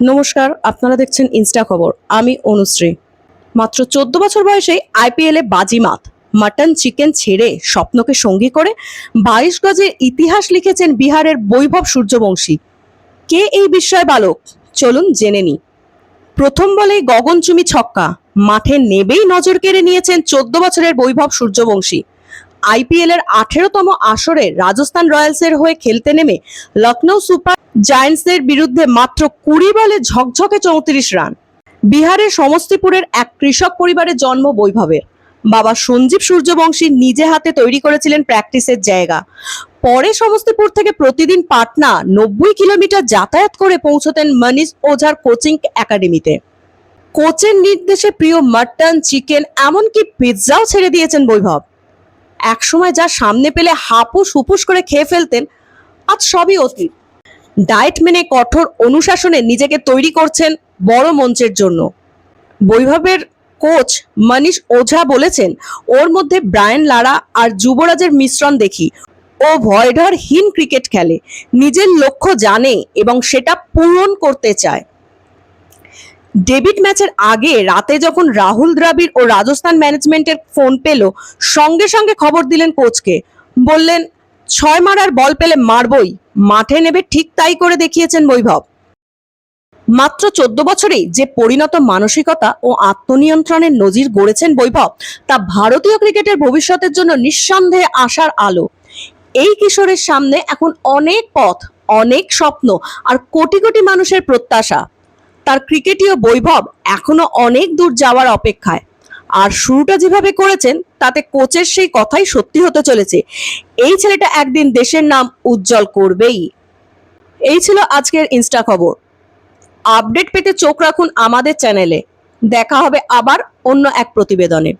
নমস্কার, আপনারা দেখছেন ইনস্টা খবর। আমি অনুশ্রী। মাত্র চোদ্দ বছর বয়সেই আইপিএলে বাজিমাত। মাটন চিকেন ছেড়ে স্বপ্নকে সঙ্গী করে বাইশ গজের ইতিহাস লিখেছেন বিহারের বৈভব সূর্যবংশী। কে এই বিস্ময় বালক? চলুন জেনে নি প্রথম বলেই গগনচুমি ছক্কা। মাঠে নেবেই নজর কেড়ে নিয়েছেন চোদ্দ বছরের বৈভব সূর্যবংশী। আইপিএল এর আঠেরোতম আসরে রাজস্থান রয়্যালসের হয়ে খেলতে নেমে লখনৌ সুপার জায়ান্টসের বিরুদ্ধে মাত্র কুড়ি বলে ঝকঝকে চৌত্রিশ রান। বিহারের সমস্তিপুরের এক কৃষক পরিবারে জন্ম বৈভবের। বাবা সঞ্জীব সূর্যবংশী নিজে হাতে তৈরি করেছিলেন প্র্যাকটিসের জায়গা। পরে সমস্তিপুর থেকে প্রতিদিন পাটনা নব্বই কিলোমিটার যাতায়াত করে পৌঁছতেন মনীষ ওঝার কোচিং একাডেমিতে। কোচের নির্দেশে প্রিয় মাটন, চিকেন, এমনকি পিৎজাও ছেড়ে দিয়েছেন বৈভব। একসময় যা সামনে পেলে হাপুস হুপুস করে খেয়ে ফেলতেন, আজ সবই অতীত। ডায়েট মেনে কঠোর অনুশাসনে নিজেকে তৈরি করছেন বড় মঞ্চের জন্য। বৈভবের কোচ মনীষ ওঝা বলেছেন, ওর মধ্যে ব্রায়ান লারা আর যুবরাজের মিশ্রণ দেখি। ও ভয়ডরহীন ক্রিকেট খেলে। নিজের লক্ষ্য জানে এবং সেটা পূরণ করতে চায়। ডেবিট ম্যাচের আগে রাতে যখন রাহুল দ্রাবিড় ও রাজস্থান ম্যানেজমেন্টের ফোন পেল, সঙ্গে সঙ্গে খবর দিলেন কোচকে। বললেন ছয় মারার বল পেলে মারবই। মাঠে নেবে ঠিক তাই করে দেখিয়েছেন বৈভব। মাত্র চোদ্দ বছরেই যে পরিণত মানসিকতা ও আত্মনিয়ন্ত্রণের নজির গড়েছেন বৈভব, তা ভারতীয় ক্রিকেটের ভবিষ্যতের জন্য নিঃসন্দেহে আশার আলো। এই কিশোরের সামনে এখন অনেক পথ, অনেক স্বপ্ন আর কোটি কোটি মানুষের প্রত্যাশা। তার ক্রিকেটীয় বৈভব এখনও অনেক দূর যাওয়ার অপেক্ষায়। আর শুরুটা যেভাবে করেছেন, তাতে কোচের সেই কথাই সত্যি হতে চলেছে। এই ছেলেটা একদিন দেশের নাম উজ্জ্বল করবেই। এই ছিল আজকের ইনস্টা খবর। আপডেট পেতে চোখ রাখুন আমাদের চ্যানেলে। দেখা হবে আবার অন্য এক প্রতিবেদনে।